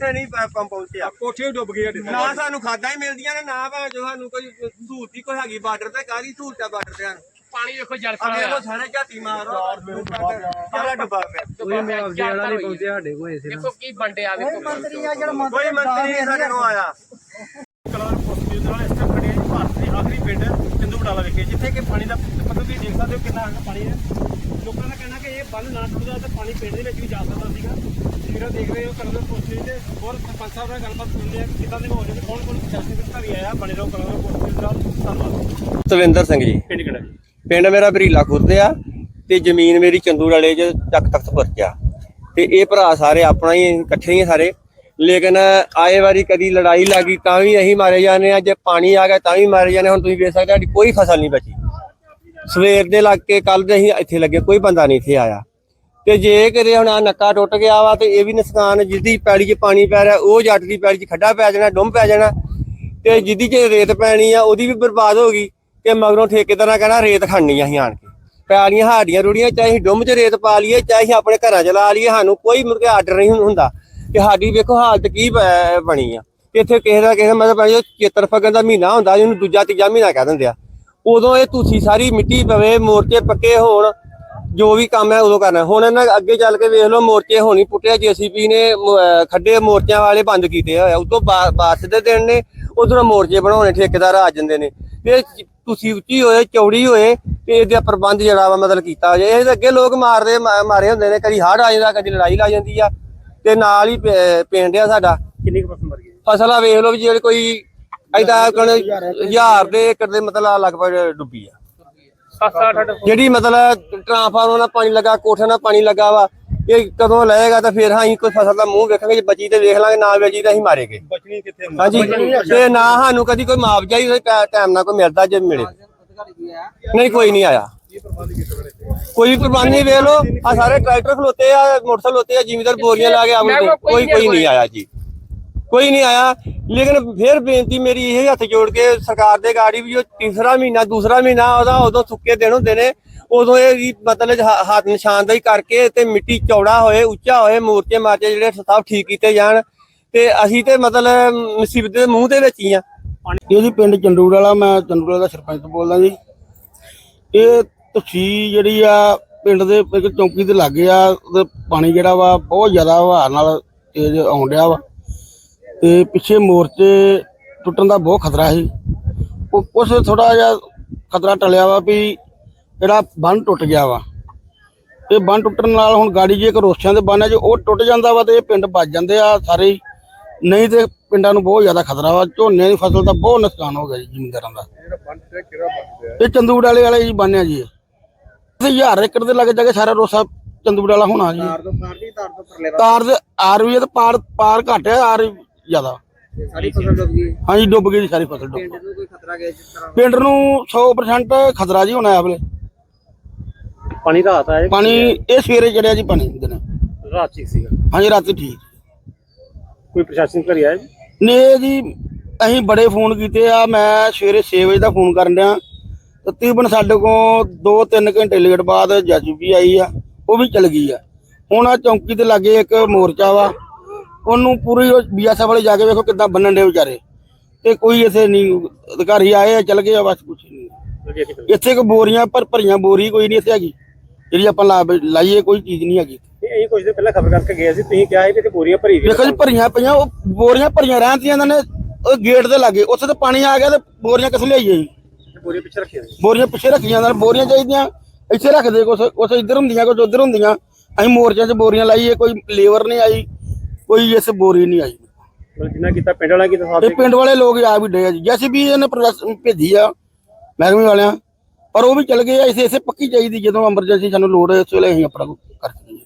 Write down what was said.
ਇੱਥੇ ਨਹੀਂ ਪ- ਪ- ਪਹੁੰਚਿਆ। ਕੋਠੇ ਡੁੱਬ ਗਏ ਸਾਡੇ ਨਾ ਸਾਨੂੰ ਖਾਦਾਂ ਹੀ ਮਿਲਦੀਆਂ ਨੇ ਨਾ ਭਾਵੇਂ ਜੋ ਸਾਨੂੰ ਕੋਈ ਸਹੂਲਤ ਹੀ ਕੋਈ ਹੈਗੀ ਬਾਰਡਰ ਤੇ ਕਾਹਦੀ ਸਹੂਲਤ ਆ ਬਾਰਡਰ ਤੇ ਸਾਨੂੰ? ਪਾਣੀ ਵੇਖੋ ਜਲ ਵੇਖ ਲੋ ਸਾਰੇ ਝਾਤੀ ਮਾਰੋ ਸਾਰਾ ਡੁੱਬਾ ਪਿਆ। ਕੋਈ ਮੈਂ ਜਿਹੜਾ ਨਹੀਂ ਸਾਡੇ ਕੋਲ ਇਸੇ ਦੇਖੋ ਕੀ ਬੰਡੇ ਆ ਵੇਖੋ ਮੰਤਰੀ ਆ ਜਿਹੜਾ ਮੰਤਰੀ ਕੋਈ ਮੰਤਰੀ ਸਾਡੇ ਨੂੰ ਆਇਆ। ਕਲਾਰ ਪੋਸਟ ਦੇ ਨਾਲ ਇਸ ਟਾਈਮ ਖੜੇ ਆਖਰੀ ਪਿੰਡ ਚੰਦੂ ਬਟਾਲਾ ਵਿਖੇ ਜਿੱਥੇ ਕਿ ਪਾਣੀ ਦਾ ਪੱਧਰ ਤੁਸੀਂ ਦੇਖ ਸਕਦੇ ਹੋ ਕਿੰਨਾ ਹੈਗਾ ਪਾਣੀ ਹੈ। ਲੋਕਾਂ ਦਾ ਕਹਿਣਾ ਕਿ ਇਹ ਬੰਨ ਨਾ ਟੁੱਟਦਾ ਤਾਂ ਪਾਣੀ ਪਿੰਡ ਦੇ ਵਿੱਚ ਵੀ ਜਾ ਸਕਦਾ ਸੀਗਾ। ਜਿਹੜਾ ਦੇਖ ਰਹੇ ਹੋ ਕਲਰ ਪੋਸਟ ਤੇ ਹੋਰ ਸਰਪੰਚ ਸਾਹਿਬ ਨਾਲ ਗੱਲਬਾਤ ਸੁਣਦੇ ਆ ਕਿ ਕਿੱਦਾਂ ਦੇ ਮਾਹੌਲ ਨੇ ਕੌਣ ਕੌਣ ਪ੍ਰਸ਼ਾਸਨਿਕ ਅਧਿਕਾਰੀ ਆਇਆ ਬਣੇ ਰਹੋ ਕਲਰ ਪੋਸਟ ਦੇ। ਧੰਨਵਾਦ। ਤਵਿੰਦਰ ਸਿੰਘ ਜੀ। ਪਿੰਡ ਕਿਹੜਾ ਜੀ? ਪਿੰਡ ਮੇਰਾ ਬਰੀਲਾ ਖੁਰਦ ਆ ਤੇ ਜ਼ਮੀਨ ਮੇਰੀ ਚੰਦੂ ਵਾਲੇ ਚ ਚੱਕ ਤਖਤ ਪਰਚਾ ਤੇ ਇਹ ਭਰਾ ਸਾਰੇ ਆਪਣਾ ਹੀ ਇਕੱਠੇ ਹੀ ਸਾਰੇ। ਲੇਕਿਨ ਆਏ ਵਾਰੀ ਕਦੀ ਲੜਾਈ ਲੱਗੀ ਤਾਂ ਵੀ ਅਸੀਂ ਮਾਰੇ ਜਾਂਦੇ ਆ ਜੇ ਪਾਣੀ ਆ ਗਿਆ ਤਾਂ ਵੀ ਮਾਰੇ ਜਾਂਦੇ ਹੁਣ ਤੁਸੀਂ ਵੇਖ ਸਕਦੇ ਸਾਡੀ ਕੋਈ ਫਸਲ ਨਹੀਂ ਬਚੀ। ਸਵੇਰ ਦੇ ਲੱਗ ਕੇ ਕੱਲ ਦੇ ਅਸੀਂ ਇੱਥੇ ਲੱਗੇ, ਕੋਈ ਬੰਦਾ ਨਹੀਂ ਇੱਥੇ ਆਇਆ। ਤੇ ਜੇ ਕਿਤੇ ਹੁਣ ਆ ਨੱਕਾ ਟੁੱਟ ਗਿਆ ਵਾ ਤੇ ਇਹ ਵੀ ਨੁਕਸਾਨ ਜਿਹਦੀ ਪੈੜੀ 'ਚ ਪਾਣੀ ਪੈ ਰਿਹਾ, ਉਹ ਜੱਟ ਦੀ ਪੈੜੀ 'ਚ ਖੱਡਾ ਪੈ ਜਾਣਾ, ਡੁੰਮ ਪੈ ਜਾਣਾ, ਤੇ ਜਿਹਦੀ 'ਚ ਰੇਤ ਪੈਣੀ ਆ, ਉਹਦੀ ਵੀ ਬਰਬਾਦ ਹੋ ਗਈ ਤੇ ਮਗਰੋਂ ਠੇਕੇਦਾਰਾਂ ਕਹਿਣਾ ਰੇਤ ਖੜਨੀ ਆ ਅਸੀਂ ਆਣ ਕੇ। ਪੈਲੀਆਂ ਹਾਡੀਆਂ ਰੁੜੀਆਂ, ਚਾਹੇ ਅਸੀਂ ਡੁੰਮ 'ਚ ਰੇਤ ਪਾ ਲਈਏ, ਚਾਹੇ ਆਪਣੇ ਘਰਾਂ 'ਚ ਲਾ ਲਈਏ, ਸਾਨੂੰ ਕੋਈ ਮੁੜ ਕੇ ਆਰਡਰ ਨਹੀਂ ਹੁੰਦਾ। ਤੇ ਸਾਡੀ ਵੇਖੋ ਹਾਲਤ ਕੀ ਬਣੀ ਆ। ਇੱਥੇ ਕਿਸੇ ਦਾ ਕਿਸੇ ਦਾ ਮਤਲਬ ਜੋ ਚੇਤਰ ਫਗਣ ਦਾ ਮਹੀਨਾ ਹੁੰਦਾ ਜਿਹਨੂੰ ਦੂਜਾ ਤੀਜਾ ਮਹੀਨਾ ਕਹਿ ਦਿੰਦੇ ਆ। ਉਦੋਂ ਇਹ ਤੁਸੀਂ ਸਾਰੀ ਮਿੱਟੀ ਪਵੇ, ਮੋਰਚੇ ਪੱਕੇ ਹੋਣ, ਜੋ ਵੀ ਕੰਮ ਹੈ ਉਦੋਂ ਕਰਨਾ। ਹੁਣ ਇਹਨਾਂ ਅੱਗੇ ਚੱਲ ਕੇ ਵੇਖ ਲਓ, ਮੋਰਚੇ ਹੋਣੀ ਪੁੱਟਿਆ। ਜੀਸੀਪੀ ਨੇ, ਮ- ਅਹ ਖੱਡੇ ਮੋਰਚਿਆਂ ਵਾਲੇ ਬੰਦ ਕੀਤੇ ਹੋਏ ਆ। ਉਦੋਂ ਬਾਰਿਸ਼ ਦੇ ਦਿਨ ਨੇ, ਉਧਰੋਂ ਮੋਰਚੇ ਬਣਾਉਣੇ ਠੇਕੇਦਾਰ ਆ ਜਾਂਦੇ ਨੇ। ਤੇ ਤੁਸੀਂ ਉੱਚੀ ਹੋਏ, ਚੌੜੀ ਹੋਏ, ਤੇ ਇਹਦਾ ਪ੍ਰਬੰਧ ਜਿਹੜਾ ਵਾ ਮਤਲਬ ਕੀਤਾ ਜੇ ਇਹਦੇ ਅੱਗੇ ਲੋਕ ਮਾਰਦੇ ਮਾਰੇ ਹੁੰਦੇ ਨੇ। ਕਦੀ ਹੜ ਆ ਜਾਂਦਾ, ਕਦੀ ਲੜਾਈ ਲਾ ਜਾਂਦੀ ਆ। ਤੇ ਨਾਲ ਹੀ ਪਿੰਡ ਆ ਸਾਡਾ। ਕਿੰਨੀ ਕੁ ਫਸਲ ਮਰ ਗਈ? ਫਸਲਾਂ ਵੇਖ ਲਓ ਵੀ ਜਿਹੜੇ ਕੋਈ ਐਦਾਂ ਕਣ ਹਜ਼ਾਰ ਦੇ ਏਕੜ ਦੇ ਮਤਲਬ ਲਗਭਗ ਡੁੱਬੀ ਆ। ਜਿਹੜੀ ਮਤਲਬ ਟ੍ਰਾਂਸਫਾਰਮਰ ਨਾਲ ਪਾਣੀ ਲੱਗਾ ਕੋਠੇ ਨਾਲ ਪਾਣੀ ਲੱਗਾ ਵਾ ਇਹ ਕਦੋਂ ਲਏਗਾ ਤਾਂ ਫਿਰ ਅਸੀਂ ਕੋਈ ਫਸਲ ਦਾ ਮੂੰਹ ਵੇਖਾਂਗੇ ਜੇ ਬਚੀ ਤੇ ਵੇਖ ਲਾਂਗੇ ਨਾ ਬਚੀ ਤਾਂ ਅਸੀਂ ਮਾਰੇਗੇ। ਬਚਣੀ ਕਿੱਥੇ ਹਾਂਜੀ। ਤੇ ਨਾ ਸਾਨੂੰ ਕਦੀ ਕੋਈ ਮੁਆਵਜ਼ਾ ਹੀ ਟਾਈਮ ਨਾਲ ਕੋਈ ਮਿਲਦਾ ਜੇ ਮਿਲੇ। ਨਹੀਂ ਕੋਈ ਨਹੀਂ ਆਇਆ। ਕੋਈ ਪ੍ਰਬੰਧ ਨਹੀਂ ਵੇਖ ਲੋ ਆ ਸਾਰੇ ਟਰੈਕਟਰ ਖਲੋਤੇ ਆ ਮੋਟਰਸਾਈਕਲ ਖਲੋਤੇ ਆ ਜ਼ਿਮੀਦਾਰ ਬੋਰੀਆਂ ਲਾ ਕੇ ਆਉਂਦੇ ਕੋਈ ਕੋਈ ਨਹੀਂ ਆਇਆ ਜੀ। ਕੋਈ ਨਹੀਂ ਆਇਆ। ਲੇਕਿਨ ਫਿਰ ਬੇਨਤੀ ਮੇਰੀ ਇਹ ਹੱਥ ਜੋੜ ਕੇ ਸਰਕਾਰ ਦੇ ਗਾੜੀ ਵੀ ਜੋ ਤੀਸਰਾ ਮਹੀਨਾ ਦੂਸਰਾ ਮਹੀਨਾ ਉਹਦਾ ਉਦੋਂ ਸੁੱਕੇ ਦਿਨ ਹੁੰਦੇ ਨੇ ਉਦੋਂ ਇਹ ਵੀ ਮਤਲਬ ਹੱਥ ਨਿਸ਼ਾਨਦਾਈ ਕਰਕੇ ਤੇ ਮਿੱਟੀ ਚੌੜਾ ਹੋਏ ਉੱਚਾ ਹੋਏ ਮੂਰਤੇ ਮਾਰਚੇ ਜਿਹੜੇ ਸਭ ਠੀਕ ਕੀਤੇ ਜਾਣ। ਤੇ ਅਸੀਂ ਤੇ ਮਤਲਬ ਮੁਸੀਬਤ ਦੇ ਮੂੰਹ ਦੇ ਵਿੱਚ ਹੀ ਆ। ਇਹ ਜੀ ਪਿੰਡ ਚੰਡੂੜ ਵਾਲਾ ਮੈਂ ਚੰਡੂੜ ਦਾ ਸਰਪੰਚ ਬੋਲਦਾ ਜੀ। ਇਹ ਤਸੀ ਜਿਹੜੀ ਆ ਪਿੰਡ ਦੇ ਇੱਕ ਚੌਂਕੀ ਦੇ ਲਾਗੇ ਆ ਉਹਦੇ ਪਾਣੀ ਜਿਹੜਾ ਵਾ ਬਹੁਤ ਜ਼ਿਆਦਾ ਵਹਾਅ ਨਾਲ ਤੇਜ਼ ਆਉਣ ਡਿਆ ਵਾ। ਤੇ ਪਿੱਛੇ ਮੋਰਚੇ ਟੁੱਟਣ ਦਾ ਬਹੁਤ ਖਤਰਾ ਸੀ। ਉਹ ਕੁਛ ਥੋੜਾ ਜਿਹਾ ਖਤਰਾ ਟਲਿਆ ਵਾ ਵੀ ਜਿਹੜਾ ਬੰਨ ਟੁੱਟ ਗਿਆ ਵਾ। ਇਹ ਬੰਨ ਟੁੱਟਣ ਨਾਲ ਹੁਣ ਗਾੜੀ ਜੇ ਇੱਕ ਰੋਸਿਆਂ ਦੇ ਬੰਨ ਹੈ ਜੇ ਉਹ ਟੁੱਟ ਜਾਂਦਾ ਵਾ ਤੇ ਇਹ ਪਿੰਡ ਬਚ ਜਾਂਦੇ ਆ ਸਾਰੇ ਨਹੀਂ ਤੇ ਪਿੰਡਾਂ ਨੂੰ ਬਹੁਤ ਜ਼ਿਆਦਾ ਖਤਰਾ ਵਾ ਝੋਨੇ ਦੀ ਫਸਲ ਦਾ ਬਹੁਤ ਨੁਕਸਾਨ ਹੋ ਗਿਆ ਜੀ ਜ਼ਿਮੀਂਦਾਰਾਂ ਦਾ। ਇਹ ਚੰਦੂੜ ਵਾਲੇ ਵਾਲੇ ਜੀ ਬੰਨਿਆ ਜੀ ਇਹ ਹਜ਼ਾਰ ਏਕੜ ਦੇ ਲੱਗੇ ਜਾ ਕੇ ਸਾਰਾ ਰੋਸਾ ਚੰਦੂੜ ਵਾਲਾ ਹੋਣਾ ਜੀ। ਤਾਰ ਤੋਂ ਤਾਰ ਦੀ ਤਾਰ ਤੋਂ ਪਰਲੇ ਤਾਰ ਦੇ ਆਰ ਵੀ ਹੈ ਤੇ ਪਾਰ ਪਾਰ ਘੱਟ ਹੈ ਆਰ ਜ਼ਿਆਦਾ। ਸਾਰੀ ਫਸਲ ਡੁੱਬ ਗਈ। ਹਾਂਜੀ ਡੁੱਬ ਗਈ ਜੀ ਸਾਰੀ ਫਸਲ ਡੁੱਬ ਪਿੰਡ ਨੂੰ ਕੋਈ ਖਤਰਾ ਗਿਆ ਜਿਸ ਤਰ੍ਹਾਂ? ਪਿੰਡ ਨੂੰ 100% ਖਤਰਾ ਜੀ ਹੋਣਾ ਹੈ ਵੇਲੇ ਪਾਣੀ ਰਾਤ ਆਇਆ ਪਾਣੀ ਇਹ ਸਵੇਰੇ ਚੜਿਆ ਜੀ ਪਾਣੀ ਦਿਨ। ਰਾਤ ਚ ਸੀਗਾ। ਹਾਂਜੀ ਰਾਤੀ ਠੀਕ। ਕੋਈ ਪ੍ਰਸ਼ਾਸਨ ਘਰੇ ਆਇਆ ਜੀ? ਨੇ ਜੀ ਅਸੀਂ ਬੜੇ ਫੋਨ ਕੀਤੇ ਆ ਮੈਂ ਸਵੇਰੇ 6 ਵਜੇ ਦਾ ਫੋਨ ਕਰਨ ਡਿਆ। ਤਕਰੀਬਨ ਸਾਡੇ ਕੋਲ 2-3 ਘੰਟੇ ਲੇਟ ਬਾਅਦ ਜੱਜਬੀ ਆਈ ਆ ਉਹ ਵੀ ਚਲ ਗਈ ਆ। ਹੁਣ ਆ ਚੌਂਕੀ ਦੇ ਲਾਗੇ ਇੱਕ ਮੋਰਚਾ ਵਾ ਉਹਨੂੰ ਪੂਰੀ ਬੀਐਸਐਫ ਵਾਲੇ ਜਾ ਕੇ ਵੇਖੋ ਕਿੱਦਾਂ ਬੰਨਣ ਦੇ ਵਿਚਾਰੇ। ਤੇ ਕੋਈ ਇਥੇ ਨਹੀਂ ਅਧਿਕਾਰੀ ਆਏ ਆ ਚਲ ਗਏ ਆ ਬਸ ਕੁਛ ਨਹੀਂ। ਇੱਥੇ ਕੋ ਬੋਰੀਆਂ ਪਰ ਭਰੀਆਂ ਬੋਰੀ ਕੋਈ ਨਹੀਂ ਇੱਥੇ ਹੈਗੀ। ਜਿਹੜੀ ਆਪਾਂ ਲਾ ਲਾਈਏ ਕੋਈ ਚੀਜ਼ ਨਹੀਂ ਹੈਗੀ। ਇਹ ਕੁਝ ਦਿਨ ਪਹਿਲਾਂ ਖਬਰ ਕਰਕੇ ਗਏ ਸੀ ਤੁਸੀਂ ਕਿਹਾ ਸੀ ਕਿ ਬੋਰੀਆਂ ਭਰੀ ਵੀ ਵੇਖੋ ਜੀ ਭਰੀਆਂ ਪਈਆਂ ਉਹ ਬੋਰੀਆਂ ਭਰੀਆਂ ਰਹਿੰਦੀਆਂ ਇਹਨਾਂ ਨੇ ਉਹ ਗੇਟ ਦੇ ਲਾਗੇ ਉੱਥੇ ਤੇ ਪਾਣੀ ਆ ਗਿਆ ਤੇ ਬੋਰੀਆਂ ਕਿੱਥੋਂ ਲਿਆਈਏ ਜੀ? ਬੋਰੀਆਂ ਪਿੱਛੇ ਰੱਖੀਆਂ ਸੀ ਬੋਰੀਆਂ ਪਿੱਛੇ ਰੱਖੀਆਂ ਨਾਲ ਬੋਰੀਆਂ ਚਾਹੀਦੀਆਂ। ਇੱਥੇ ਰੱਖਦੇ ਕੁਛ ਕੁਛ ਇੱਧਰ ਹੁੰਦੀਆਂ ਕੁਛ ਉੱਧਰ ਹੁੰਦੀਆਂ। ਅਸੀਂ ਮੋਰਚਿਆਂ 'ਚ ਬੋਰੀਆਂ ਲਾਈਏ ਕੋਈ ਲੇਬਰ ਨਹੀਂ ਆਈ ਕੋਈ ਇਸ ਬੋਰੀ ਨਹੀਂ ਆਈ। ਮਤਲਬ ਜਿੰਨਾ ਕੀਤਾ ਪਿੰਡ ਵਾਲਾ ਕੀਤਾ ਇਹ ਸਾਹਿਬ ਪਿੰਡ ਵਾਲੇ ਲੋਕ ਆ ਵੀ ਡੇ ਆ ਜੀ। ਜੈਸੇ ਵੀ ਇਹਨੇ ਪ੍ਰੋਸੈਸ ਭੇਜੀ ਆ ਮਹਿਕਮੇ ਵਾਲਿਆਂ ਪਰ ਉਹ ਵੀ ਚਲ ਗਏ ਆ ਇਸੇ ਇਸੇ ਪੱਕੀ ਚਾਹੀਦੀ ਜਦੋਂ ਐਮਰਜੈਂਸੀ ਸਾਨੂੰ ਲੋੜ ਹੈ ਇਸ ਵੇਲੇ ਅਸੀਂ ਆਪਣਾ ਕਰਕੇ